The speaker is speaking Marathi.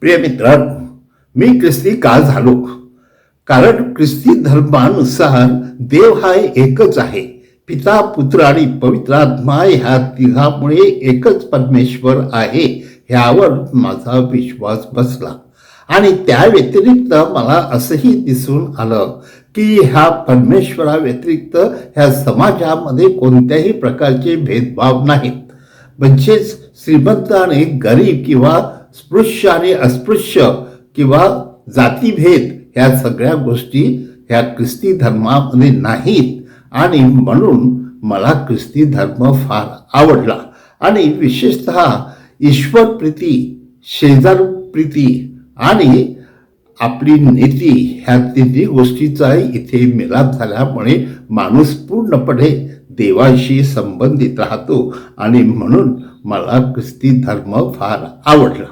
प्रिय मित्रांनो मी ख्रिस्ती का झालो. कारण ख्रिस्ती धर्मानुसार देव हा एकच आहे. पिता पुत्र आणि पवित्र आत्मा ह्या तिघामुळे एकच परमेश्वर आहे ह्यावर माझा विश्वास बसला. आणि त्या व्यतिरिक्त मला असंही दिसून आलं की ह्या परमेश्वरा व्यतिरिक्त ह्या समाजामध्ये कोणत्याही प्रकारचे भेदभाव नाहीत. म्हणजेच श्रीमंत आणि गरीब किंवा स्पृश्य आणि अस्पृश्य किंवा जातीभेद ह्या सगळ्या गोष्टी ह्या ख्रिस्ती धर्मामध्ये नाहीत. आणि म्हणून मला ख्रिस्ती धर्म फार आवडला. आणि विशेषतः ईश्वर प्रीती शेजार प्रीती आणि आपली नीती ह्या तिन्ही गोष्टीचा इथे मिलाप झाल्यामुळे माणूस पूर्णपणे देवाशी संबंधित राहतो. आणि म्हणून मला ख्रिस्ती धर्म फार आवडला.